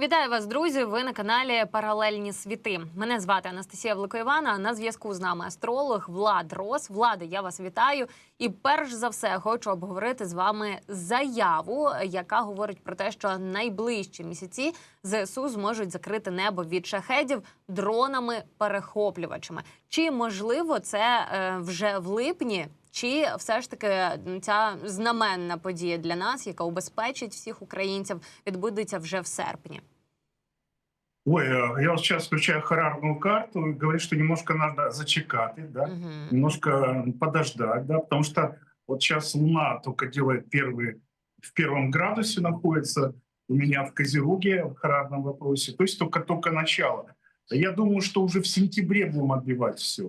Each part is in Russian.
Вітаю вас, друзі! Ви на каналі Паралельні світи. Мене звати Анастасія Великоївана. На зв'язку з нами астролог Влад Рос. Влади, я вас вітаю. І перш за все хочу обговорити з вами заяву, яка говорить про те, що найближчі місяці ЗСУ зможуть закрити небо від шахедів дронами-перехоплювачами. Чи можливо це е, вже в липні? Чи все ж таки ця знаменна подія для нас, яка убезпечить всіх українців, відбудеться вже в серпні? Ой, э, я вот сейчас включаю харарную карту и говорит, что немножко надо зачекать, да, Мгм. немножко подождать, да, потому что вот сейчас Луна только делает первый, в первом градусе находится у меня в Козероге в харарном вопросе, то есть только-только начало. Я думаю, что уже в сентябре будем отбивать все.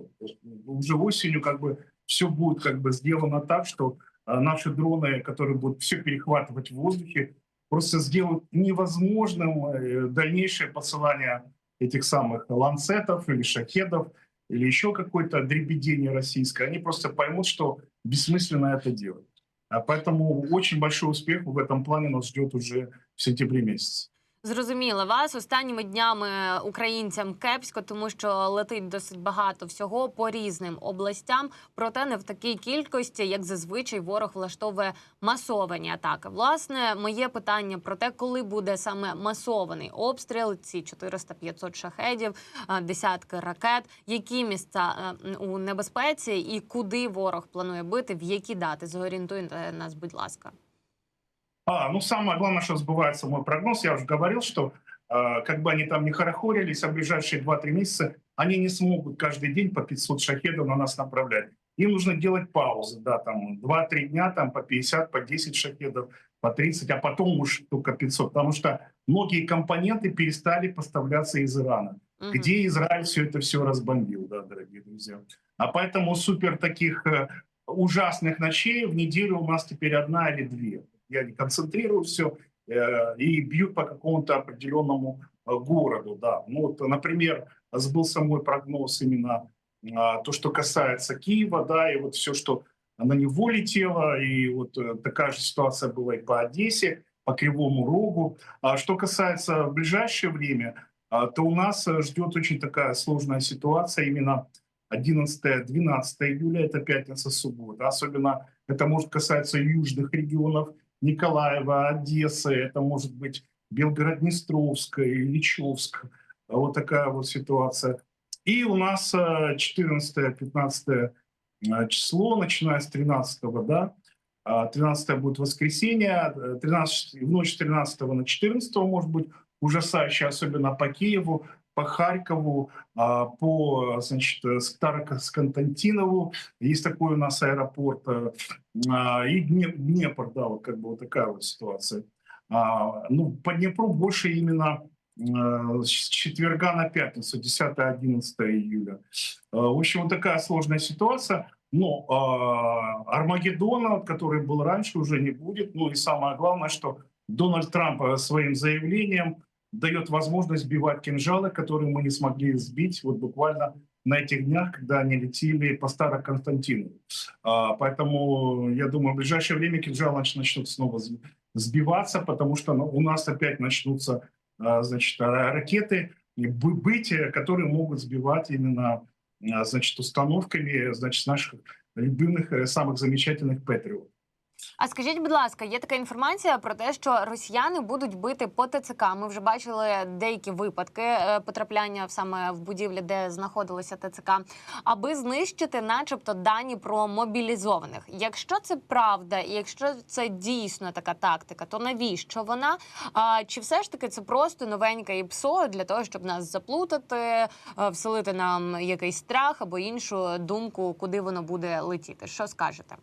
Уже осенью как бы все будет как бы сделано так, что а, наши дроны, которые будут все перехватывать в воздухе, просто сделают невозможным э, дальнейшее посылание этих самых ланцетов или шахедов или еще какое-то дребедение российское. Они просто поймут, что бессмысленно это делать. А поэтому очень большой успех в этом плане нас ждет уже в сентябре месяце. Зрозуміла вас останніми днями українцям кепсько, тому що летить досить багато всього по різним областям, проте не в такій кількості, як зазвичай ворог влаштовує масовані атаки. Власне, моє питання про те, коли буде саме масований обстріл, ці 400-500 шахедів, е, десятки ракет, які місця е, у небезпеці і куди ворог планує бити, в які дати зорієнтуйте нас, будь ласка. А, ну самое главное, что сбывается мой прогноз. Я уже говорил, что э, как бы они там не хорохорились, а в ближайшие 2-3 месяца они не смогут каждый день по 500 шахедов на нас направлять. Им нужно делать паузы, да, там 2-3 дня, там по 50, по 10 шахедов, по 30, а потом уж только 500, потому что многие компоненты перестали поставляться из Ирана. Мгм. Где Израиль все это все разбомбил, да, дорогие друзья. А поэтому супер таких э, ужасных ночей в неделю у нас теперь одна или две. Я не концентрирую все э, и бьют по какому-то определенному э, городу, да. Ну вот, например, сбылся мой прогноз именно а, то, что касается Киева, да, и вот все, что на него летело, и вот э, такая же ситуация была и по Одессе, по Кривому Рогу. А что касается в ближайшее время, а, то у нас ждет очень такая сложная ситуация именно 11-12 июля, это пятница, суббота. Особенно это может касаться южных регионов, Николаева, Одессы, это может быть Белгород-Днестровская, Ильичевск. Вот такая вот ситуация. И у нас э, 14-15 э, число, начиная с 13 да, а 13 будет воскресенье, э, 13, в ночь с 13 на 14 может быть ужасающе, особенно по Киеву, по Харькову, а, по значит, э, Староконстантинову. Есть такой у нас аэропорт. э, а, И Дне- Днепр, да, вот как бы вот такая вот ситуация. А, Ну, по Днепру больше именно э, с четверга на пятницу, 10-11 июля. В общем, вот такая сложная ситуация. Но Армагеддона, который был раньше, уже не будет. Ну и самое главное, что Дональд Трамп своим заявлением дает возможность сбивать кинжалы, которые мы не смогли сбить вот буквально на этих днях, когда они летели по Староконстантину. А, Поэтому, я думаю, в ближайшее время кинжалы нач- начнут снова сб- сбиваться, потому что у нас опять начнутся а, значит, ра- ракеты быть, которые могут сбивать именно а, значит, установками значит, наших любимых, э, самых замечательных Патриот. А скажіть, будь ласка, є така інформація про те, що росіяни будуть бити по ТЦК. Ми вже бачили деякі випадки е, потрапляння саме в будівлі, де знаходилися ТЦК, аби знищити, начебто, дані про мобілізованих. Якщо це правда, і якщо це дійсно така тактика, то навіщо вона? А чи все ж таки це просто новеньке ІПСО для того, щоб нас заплутати, е, вселити нам якийсь страх або іншу думку, куди воно буде летіти? Що скажете?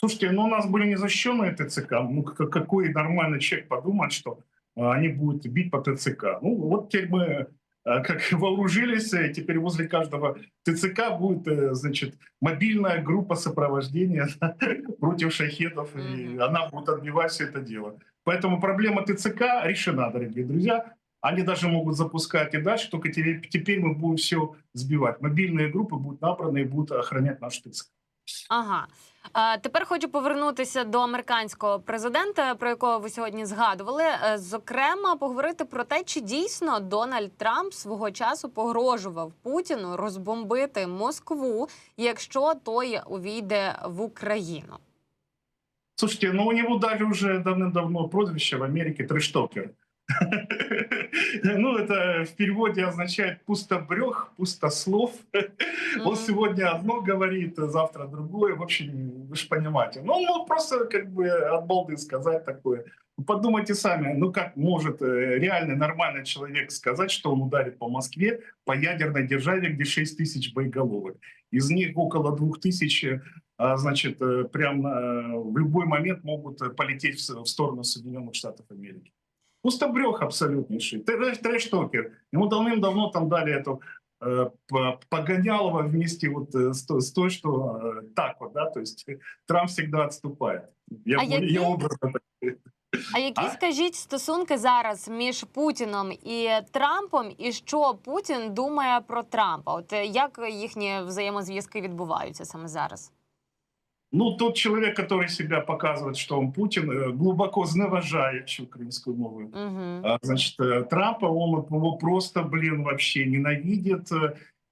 Слушайте, ну у нас были незащищенные ТЦК. Ну какой нормальный человек подумает, что а, они будут бить по ТЦК? Ну вот теперь мы а, как вооружились, теперь возле каждого ТЦК будет, э, значит, мобильная группа сопровождения против шахедов, и она будет отбивать все это дело. Поэтому проблема ТЦК решена, дорогие друзья. Они даже могут запускать и дальше, только теперь, теперь мы будем все сбивать. Мобильные группы будут набраны и будут охранять наш ТЦК. Ага. Тепер хочу повернутися до американського президента, про якого ви сьогодні згадували. Е, Зокрема, поговорити про те, чи дійсно Дональд Трамп свого часу погрожував Путіну розбомбити Москву, якщо той увійде в Україну. Слушайте, ну у него даже уже давным-давно прозвище в Америке Трештокер. Ну, это в переводе означает пустобрех, пустослов. Он сегодня одно говорит, а завтра другое. В общем, вы же понимаете. Ну, он мог просто как бы от балды сказать такое. Подумайте сами, ну как может э, реальный нормальный человек сказать, что он ударит по Москве, по ядерной державе, где 6 тысяч боеголовок. Из них около 2 тысяч, а, значит, э, прям э, в любой момент могут э, полететь в сторону Соединенных Штатов Америки. Пустобрех абсолютнейший. Трэш- Трэш-токер. Ему давным-давно там дали эту э, по- погонялова вместе вот э, с той, с той, что э, так вот, да, то есть э, Трамп всегда отступает. Я, А более- я які- образно так А які А? скажіть стосунки зараз між Путіном і Трампом, і що Путін думає про Трампа? От е, як їхні взаємозв'язки відбуваються саме зараз? Ну, тот человек, который себя показывает, что он Путин, э, глубоко зневажаючи украинскую мову, Угу. Значит, э, Трампа, он его просто, блин, вообще ненавидит.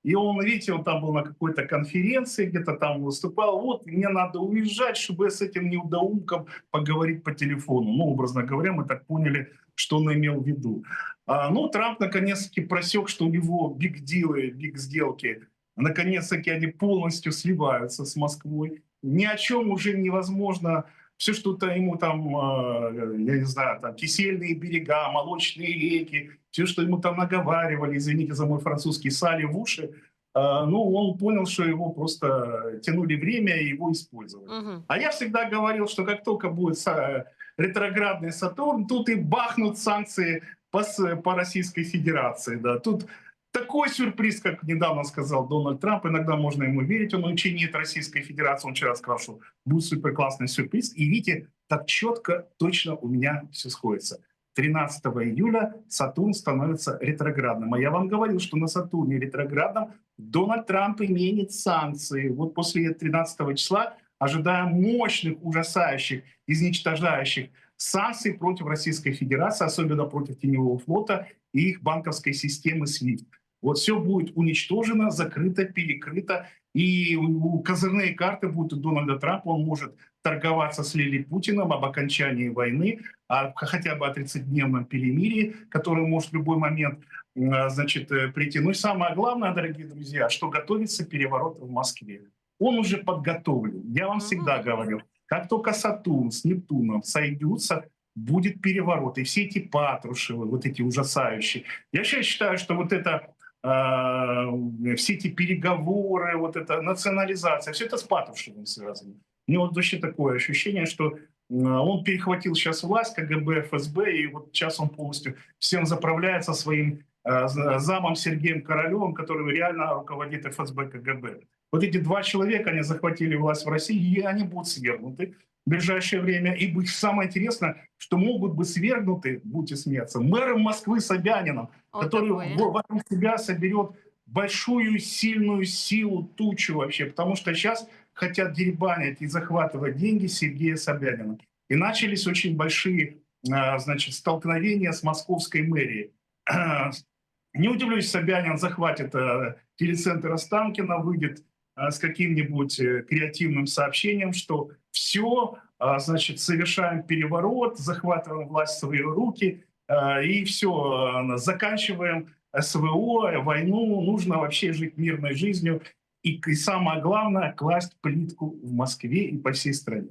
И он, видите, он там был на какой-то конференции, где-то там выступал. Вот, мне надо уезжать, чтобы с этим неудоумком поговорить по телефону. Ну, образно говоря, мы так поняли, что он имел в виду. А, ну, Трамп наконец-таки просек, что у него биг-дилы, биг-сделки, наконец-таки они полностью сливаются с Москвой. Ни о чем уже невозможно все, что-то ему там, э, я не знаю, там кисельные берега, молочные реки, все, что ему там наговаривали, извините за мой французский, сали в уши, э, ну, он понял, что его просто тянули время и его использовали. Угу. А я всегда говорил, что как только будет ретроградный Сатурн, тут и бахнут санкции по, по Российской Федерации. Да. Тут такой сюрприз, как недавно сказал Дональд Трамп, иногда можно ему верить, он нет Российской Федерации, он вчера сказал, что будет супер классный сюрприз. И видите, так четко, точно у меня все сходится. 13 июля Сатурн становится ретроградным. А я вам говорил, что на Сатурне ретроградном Дональд Трамп именит санкции. Вот после 13 числа ожидаем мощных, ужасающих, изничтожающих санкций против Российской Федерации, особенно против Теневого флота и их банковской системы SWIFT. Вот все будет уничтожено, закрыто, перекрыто, и козырные карты будут у Дональда Трампа, он может торговаться с Лили Путиным об окончании войны, о хотя бы о 30-дневном перемирии, которое может в любой момент э, значит, э, прийти. Ну и самое главное, дорогие друзья, что готовится переворот в Москве. Он уже подготовлен. Я вам всегда говорил, как только Сатурн с Нептуном сойдутся, будет переворот. И все эти Патрушевы, вот эти ужасающие. Я сейчас считаю, что вот это э, все эти переговоры, вот эта национализация, все это с Патрушевым связано. Меня вот вообще такое ощущение, что э, он перехватил сейчас власть, КГБ, ФСБ, и вот сейчас он полностью всем заправляется своим э, за- замом Сергеем Королевым, который реально руководит ФСБ, КГБ. Вот эти два человека, они захватили власть в России, и они будут свергнуты в ближайшее время. И самое интересное, что могут быть свергнуты, будете смеяться, мэром Москвы Собянином, который Отакої. в- вокруг себя соберет большую, сильную силу, тучу вообще, потому что сейчас хотят деребанить и захватывать деньги Сергея Собянина. И начались очень большие а, значит, столкновения с московской мэрией. Не удивлюсь, Собянин захватит э, телецентр Останкина, выйдет с каким-нибудь э, креативным сообщением, что все, значит, совершаем переворот, захватываем власть в свои руки, э, и все, заканчиваем СВО, войну, нужно вообще жить мирной жизнью. И, и самое главное, класть плитку в Москве и по всей стране.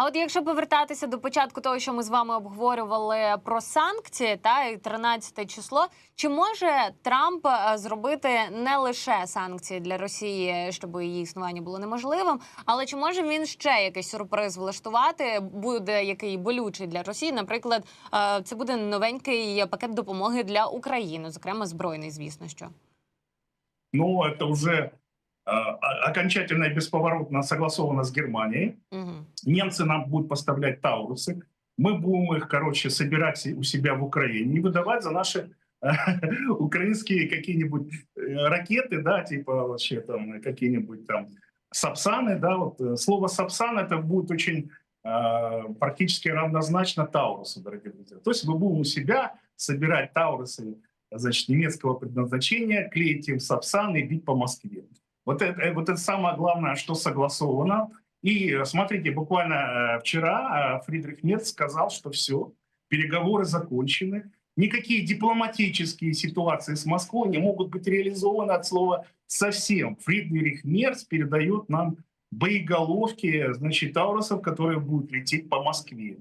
А от якщо повертатися до початку того, що ми з вами обговорювали про санкції, та і 13 число, чи може Трамп е, зробити не лише санкції для Росії, щоб її існування було неможливим, але чи може він ще якийсь сюрприз влаштувати, буде який болючий для Росії? Наприклад, е, це буде новенький пакет допомоги для України, зокрема збройний, звісно, що Но это о- окончательно и бесповоротно согласовано с Германией. угу. Немцы нам будут поставлять Таурусы. Мы будем их, короче, собирать у себя в Украине и выдавать за наши э, украинские какие-нибудь э, ракеты, да, типа вообще там какие-нибудь там Сапсаны, да, вот э, слово Сапсан это будет очень э, практически равнозначно Таурусу, дорогие друзья. То есть мы будем у себя собирать Таурусы, значит, немецкого предназначения, клеить им Сапсан и бить по Москве. Вот это, э, вот это самое главное, что согласовано. И э, смотрите, буквально э, вчера Фридрих Мерц сказал, что все, переговоры закончены, никакие дипломатические ситуации с Москвой не могут быть реализованы от слова совсем. Фридрих Мерц передает нам боеголовки, значит, Таурусов, которые будут лететь по Москве.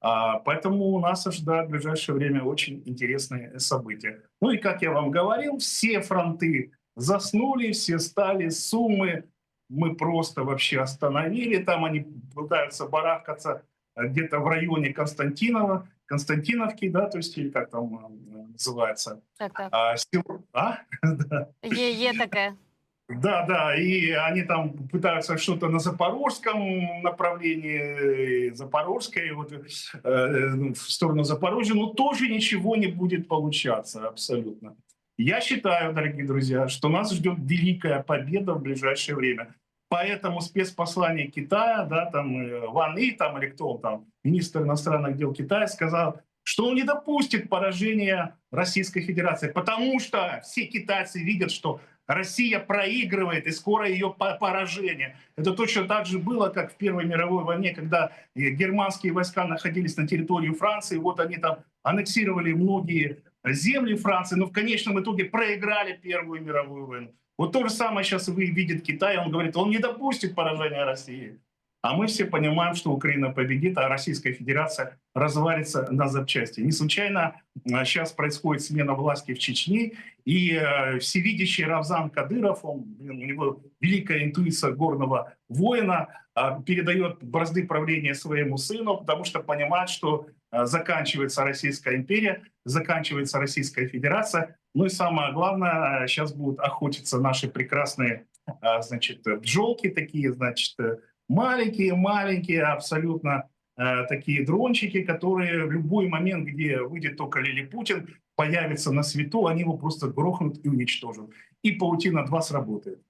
А, поэтому у нас ожидают в ближайшее время очень интересные события. Ну и, как я вам говорил, все фронты заснули, все стали суммы, мы просто вообще остановили. Там они пытаются барахкаться где-то в районе Константинова, Константиновки, да, то есть или как там э, называется. Так, так. А, сел- а? Є таке. Да, да, и они там пытаются что-то на запорожском направлении, э, запорожской, вот, э, ну, в сторону Запорожья, но тоже ничего не будет получаться абсолютно. Я считаю, дорогие друзья, что нас ждет великая победа в ближайшее время. Поэтому спецпослание Китая, да, там э, Ван И, там, или кто там, министр иностранных дел Китая, сказал, что он не допустит поражения Российской Федерации, потому что все китайцы видят, что Россия проигрывает, и скоро ее по- поражение. Это точно так же было, как в Первой мировой войне, когда э, германские войска находились на территории Франции, вот они там аннексировали многие земли Франции, но в конечном итоге проиграли Первую мировую войну. Вот то же самое сейчас вы видит Китай, он говорит, он не допустит поражения России. А мы все понимаем, что Украина победит, а Российская Федерация развалится на запчасти. Не случайно сейчас происходит смена власти в Чечне, и э, всевидящий Равзан Кадыров, он, у него великая интуиция горного воина, э, передает бразды правления своему сыну, потому что понимает, что э, заканчивается Российская империя, заканчивается Российская Федерация. Ну и самое главное, э, сейчас будут охотиться наши прекрасные э, значит, пчелки такие, значит, э, маленькие-маленькие, абсолютно э, такие дрончики, которые в любой момент, где выйдет только Лилипутин, появится на свету, они его просто грохнут и уничтожат. И паутина 2 сработает.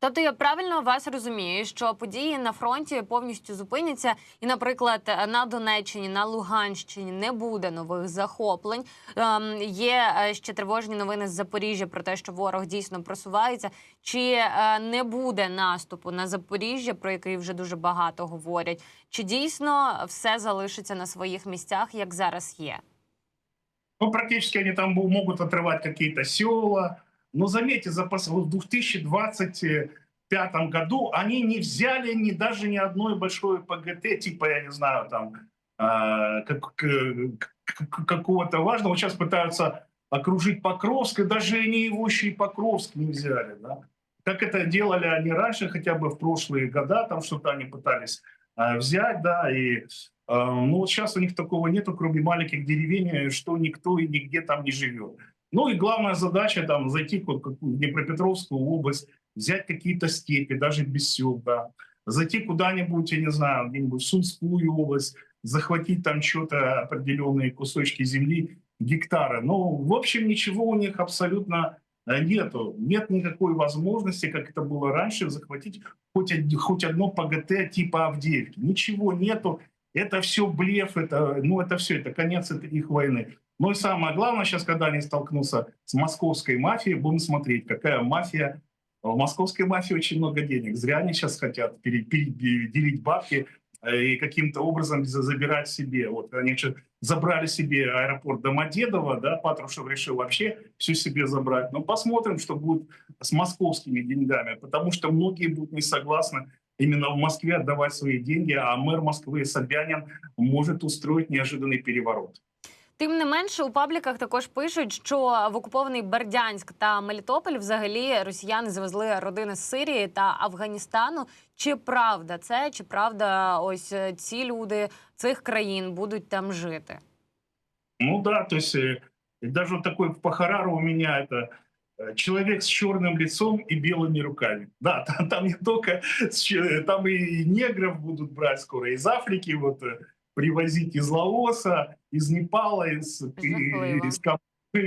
Тобто я правильно вас розумію, що події на фронті повністю зупиняться, і, наприклад, на Донеччині, на Луганщині не буде нових захоплень. Ем, є е, ще тривожні новини з Запоріжжя про те, що ворог дійсно просувається. Чи е, не буде наступу на Запоріжжя, про який вже дуже багато говорять? Чи дійсно все залишиться на своїх місцях, як зараз є? Ну, практически они там могут отрывать какие-то села. Но заметьте, за в 2025 году они не взяли ни даже ни одной большой ПГТ, типа, я не знаю, там, а, как, к- к- какого-то важного. Сейчас пытаются окружить Покровск, и даже они его еще и Покровск не взяли. Да? Как это делали они раньше, хотя бы в прошлые года, там что-то они пытались а, взять, да, и а, ну вот сейчас у них такого нету, кроме маленьких деревень, что никто и нигде там не живет. Ну и главная задача там зайти в Днепропетровскую область, взять какие-то степи, даже без сел. Зайти куда-нибудь, я не знаю, где-нибудь в Сумскую область, захватить там что-то, определенные кусочки земли, гектары. Ну, в общем, ничего у них абсолютно э, нету. Нет никакой возможности, как это было раньше, захватить хоть, хоть одно ПГТ типа Авдеевки. Ничего нету. Это все блеф, это, ну, это все, это конец их войны. Ну и самое главное, сейчас, когда они столкнутся с московской мафией, будем смотреть, какая мафия. В московской мафии очень много денег. Зря они сейчас хотят делить бабки э, и каким-то образом за- забирать себе. Вот они же забрали себе аэропорт Домодедово, да, Патрушев решил вообще все себе забрать. Но посмотрим, что будет с московскими деньгами, потому что многие будут не согласны именно в Москве отдавать свои деньги, а мэр Москвы Собянин может устроить неожиданный переворот. Тим не менше, у пабліках також пишуть, що в окупований Бердянськ та Мелітополь взагалі росіяни завезли родини з Сирії та Афганістану. Чи правда це? Чи правда, ось е, ці люди цих країн будуть там жити? Ну да, то есть э, и даже вот такой Пахарару у меня это э, человек с черным лицом и белыми руками. Да, там, там не только, с че- там и негров будут брать скоро из Африки, вот э, привозить из Лаоса, из Непала, из, из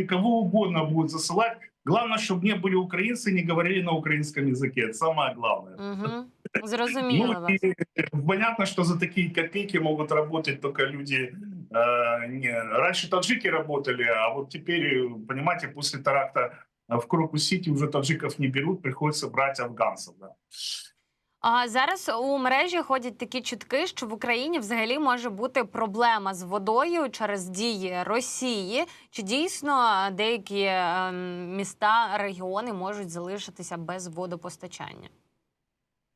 кого угодно будут засылать. Главное, чтобы не были украинцы и не говорили на украинском языке. Это самое главное. Угу. Зрозуміло Ну, и понятно, что за такие копейки могут работать только люди. э, не, раньше таджики работали, а вот теперь, понимаете, после теракта в Крокус-Сити уже таджиков не берут, приходится брать афганцев. Да. А зараз у мережі ходять такі чутки, що в Україні взагалі може бути проблема з водою через дії Росії. Чи дійсно деякі ем, міста, регіони можуть залишитися без водопостачання?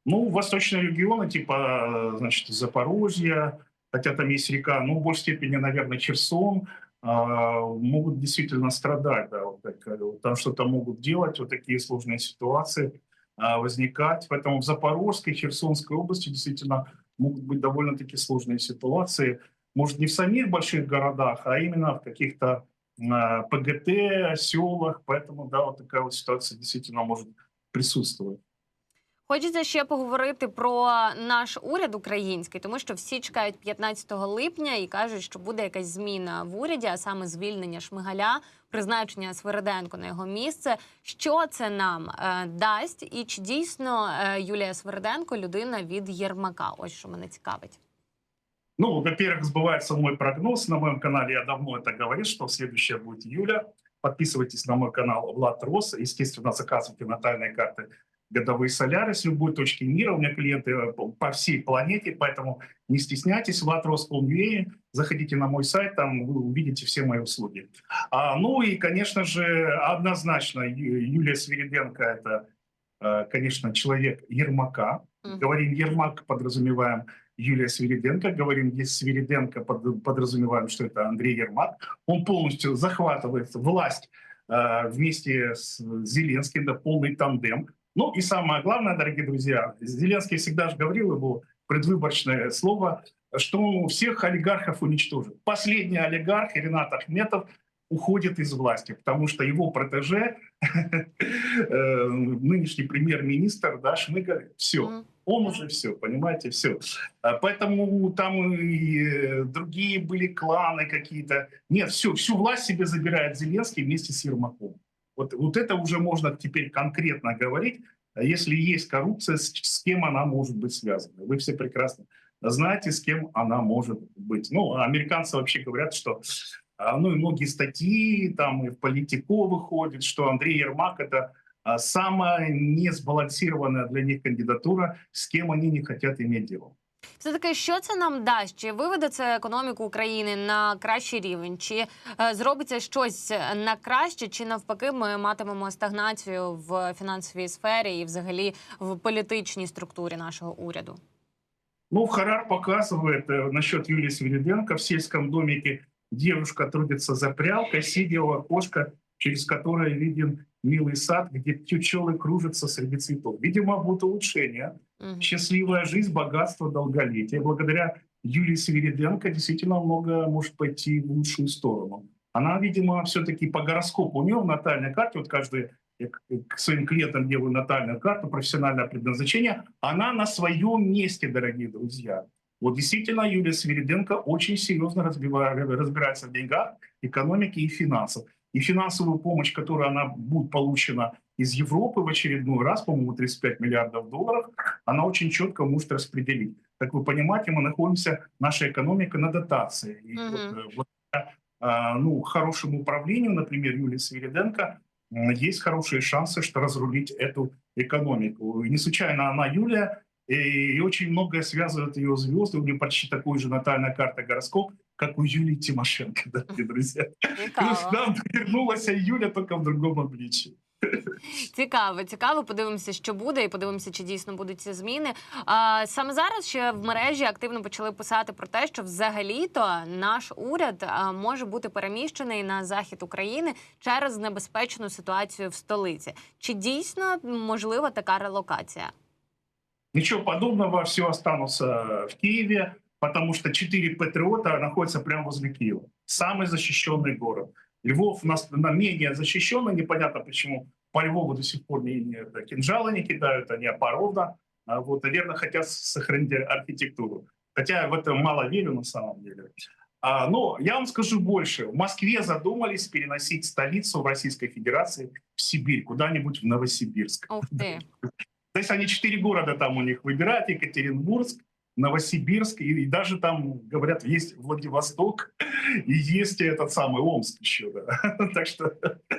Ну, восточные регионы, типа, э, значит, Запорожье, хотя там есть река, ну, в большей степени, наверное, Херсон, а, могут действительно страдать, да, вот так, э, вот там что-то могут делать, вот такие сложные ситуации а, Возникать. Поэтому в Запорожской, Херсонской области действительно могут быть довольно-таки сложные ситуации. Может, не в самих больших городах, а именно в каких-то а, ПГТ, селах. Поэтому, да, вот такая вот ситуация действительно может присутствовать. Хочеться ще поговорити про наш уряд український, тому що всі чекають 15 липня і кажуть, що буде якась зміна в уряді, а саме звільнення Шмигаля, призначення Свириденко на його місце. Що це нам е, дасть, і чи дійсно е, Юлія Свириденко людина від Єрмака? Ось що мене цікавить. Ну, во-первых, сбывается мой прогноз. На моем канале я давно это говорил, что следующая будет Юля. Подписывайтесь на мой канал Влад Рос. Естественно, заказывайте натальные карты годовые соляры с любой точки мира. У меня клиенты э, по- всей планете, поэтому не стесняйтесь. Влад Рос.ua. Заходите на мой сайт, там вы увидите все мои услуги. А, ну и, конечно же, однозначно Юлия Свириденко – это, э, конечно, человек Ермака. Говорим Ермак, подразумеваем Юлия Свириденко. Говорим, есть Свириденко, под- подразумеваем, что это Андрей Ермак. Он полностью захватывает власть э, вместе с Зеленским, да, полный тандем. Ну и самое главное, дорогие друзья, Зеленский всегда же говорил его предвыборочное слово, что он всех олигархов уничтожит. Последний олигарх, Ренат Ахметов, уходит из власти, потому что его протеже, э, нынешний премьер-министр, да, Шмыгаль, все, он уже все, понимаете, все. Поэтому там и э, другие были кланы какие-то. Нет, все, всю власть себе забирает Зеленский вместе с Ермаком. Вот, вот это уже можно теперь конкретно говорить. А Если есть коррупция, с, с кем она может быть связана? Вы все прекрасно знаете, с кем она может быть. Ну, американцы вообще говорят, что а, ну и многие статьи там и в политико выходит, что Андрей Ермак это а, самая несбалансированная для них кандидатура, с кем они не хотят иметь дело. Все таки, що це нам дасть? Чи виведе це економіку України на кращий рівень? Чи е, зробиться щось на краще, чи навпаки, ми матимемо стагнацію в фінансовій сфері і взагалі в політичній структурі нашого уряду? Ну, Харар показывает э, насчет Юлии Свириденко в сельском домике. Девушка трудится за прялкой, сидя у окошка, через которое виден милый сад, где пчелы кружатся среди цветов. Видимо, будет улучшение. Мгм. Счастливая жизнь, богатство, долголетие. Благодаря Юлии Свириденко действительно много может пойти в лучшую сторону. Она, видимо, все-таки по гороскопу, у нее в натальной карте, вот каждый я к своим клиентам делаю натальную карту, профессиональное предназначение, она на своем месте, дорогие друзья. Вот действительно Юлия Свириденко очень серьезно разбирается в деньгах, экономике и финансах. И финансовую помощь, которую она будет получена из Европы в очередной раз, по-моему, 35 миллиардов долларов, она очень четко может распределить. Как вы понимаете, мы находимся, наша экономика на дотации. И Мгм. вот, э, благодаря а, ну, хорошему управлению, например, Юлии Свириденко, есть хорошие шансы, что разрулить эту экономику. И не случайно она Юлия, и, очень многое связывает ее звезды. У нее почти такой же натальная карта гороскоп, как у Юлии Тимошенко, дорогие друзья. Есть Цікаво. нам вернулась Юля только в другом обличии. Цікаво, цікаво. Подивимося, що буде, і подивимося, чи дійсно будуть ці зміни. А саме зараз ще в мережі активно почали писати про те, що взагалі-то наш уряд а, може бути переміщений на захід України через небезпечну ситуацію в столиці. Чи дійсно можлива така релокація? Ничего подобного, все останутся в Киеве, потому что четыре патриота находятся прямо возле Киева. Самый защищенный город. Львов у нас на менее защищенный, непонятно почему по Львову до сих пор не, не- кинжалы не кидают, они опоровно. А вот, наверное, хотят сохранить архитектуру. Хотя я в это мало верю на самом деле. А, но я вам скажу больше. В Москве задумались переносить столицу Российской Федерации в Сибирь, куда-нибудь в Новосибирск. Ух ти. То есть они четыре города там у них выбирают: Екатеринбург, Новосибирск и, и даже там говорят есть Владивосток и есть этот самый Омск еще, да. Так что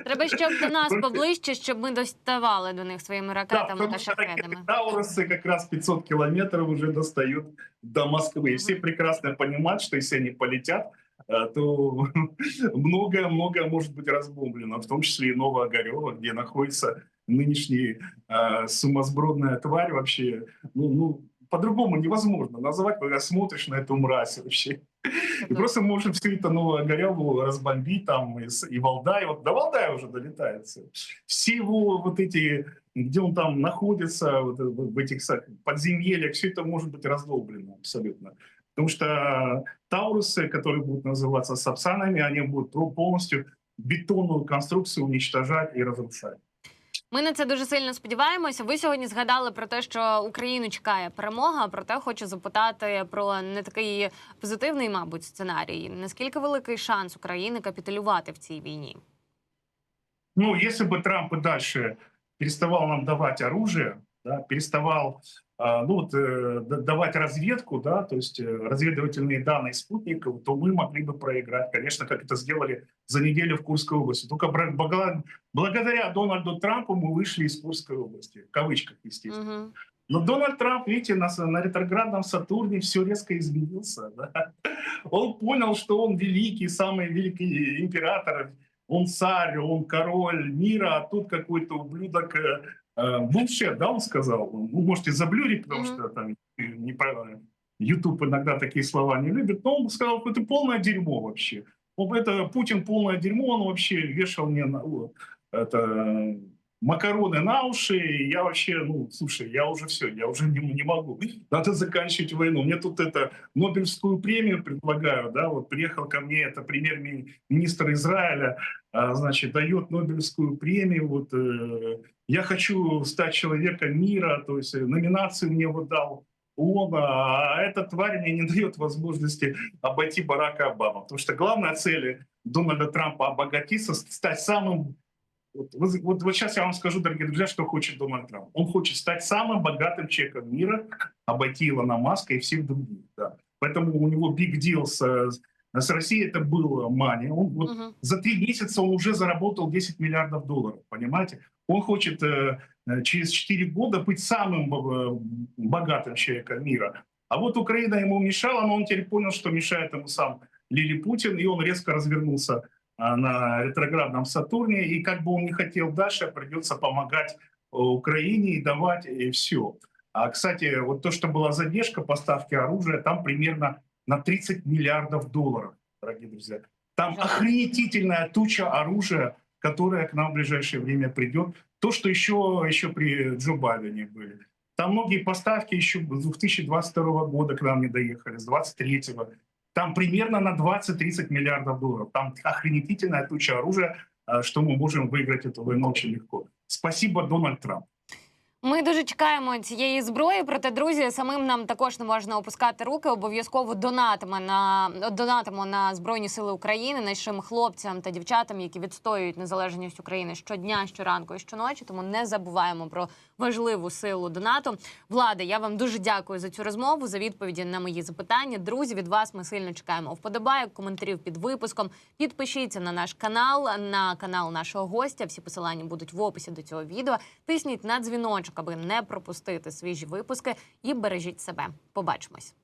Треба, щоб до нас поближче, щоб ми доставали до них своїми да, ракетами потому та шахедами. Таурусы как раз 500 километров уже достают до Москвы. И все прекрасно понимают, что если они полетят, э, то многое-многое может быть разбомблено, в том числе и Новоогарево, где находится нынешний э, сумасбродная тварь вообще. Ну, ну, по-другому невозможно назвать, когда смотришь на эту мразь вообще. И просто можем все это Новоогареву разбомбить там и, и Валдай. Вот до Валдая уже долетает все. Его вот эти, где он там находится, вот, в в этих подземельях, все это может быть раздолблено абсолютно. Потому что Таурусы, которые будут называться сапсанами, они будут полностью бетонную конструкцию уничтожать и разрушать. Ми на це дуже сильно сподіваємося. Ви сьогодні згадали про те, що Україну чекає перемога. Проте хочу запитати про не такий позитивний, мабуть, сценарій. Наскільки великий шанс України капітулювати в цій війні? Ну, если бы Трамп и дальше переставал нам давать оружие, да, переставал а, ну, вот, э, давать разведку, да, то есть э, разведывательные данные спутников, то мы могли бы проиграть, конечно, как это сделали за неделю в Курской области. Только благодаря Дональду Трампу мы вышли из Курской области, в кавычках, естественно. Угу. Но Дональд Трамп, видите, на, на ретроградном Сатурне все резко изменился. да. Он понял, что он великий, самый великий император, он царь, он король мира, а тут какой-то ублюдок, э, буllshit, да, он сказал. Вы можете заблюрить, потому Мгм. что там э, неправильно. YouTube иногда такие слова не любит, но он сказал, это полное дерьмо вообще. Это Путин полное дерьмо, он вообще вешал мне на, это, макароны на уши, и я вообще, ну, слушай, я уже все, я уже не, не могу. Надо заканчивать войну. Мне тут это Нобелевскую премию предлагают, да, вот приехал ко мне это премьер-министр Израиля, а, значит, дает Нобелевскую премию, вот э, я хочу стать человеком мира, то есть э, номинацию мне вот дал он, а эта тварь мне не дает возможности обойти Барака Обама. Потому что главная цель Дональда Трампа обогатиться, стать самым... Вот, вот, вот сейчас я вам скажу, дорогие друзья, что хочет Дональд Трамп. Он хочет стать самым богатым человеком мира, обойти Илона Маска и всех других. Да. Поэтому у него big deal с, с Россией это было мания. Он, вот, Угу. за три месяца он уже заработал 10 миллиардов долларов, понимаете? Он хочет э, через 4 года быть самым э, богатым человеком мира. А вот Украина ему мешала, но он теперь понял, что мешает ему сам Лили Путин, и он резко развернулся на ретроградном Сатурне, и как бы он не хотел дальше, придется помогать э, Украине и давать, и все. А, кстати, вот то, что была задержка поставки оружия, там примерно на 30 миллиардов долларов, дорогие друзья. Там Жалко. охренетительная туча оружия, которая к нам в ближайшее время придет. То, что еще, еще при Джо Байдене были. Там многие поставки еще с 2022 года к нам не доехали, с 2023. Там примерно на 20-30 миллиардов долларов. Там охренетительная туча оружия, э, что мы можем выиграть эту войну очень легко. Спасибо, Дональд Трамп. Ми дуже чекаємо цієї зброї. Проте, друзі, самим нам також не можна опускати руки. Обов'язково донатимо на донатимо на збройні сили України, нашим хлопцям та дівчатам, які відстоюють незалежність України щодня, щоранку і щоночі. Тому не забуваємо про важливу силу донату. Влада, я вам дуже дякую за цю розмову, за відповіді на мої запитання. Друзі, від вас ми сильно чекаємо вподобайок, коментарів під випуском. Підпишіться на наш канал, на канал нашого гостя. Всі посилання будуть в описі до цього відео. Тисніть на дзвіночок, аби не пропустити свіжі випуски, і бережіть себе. Побачимось.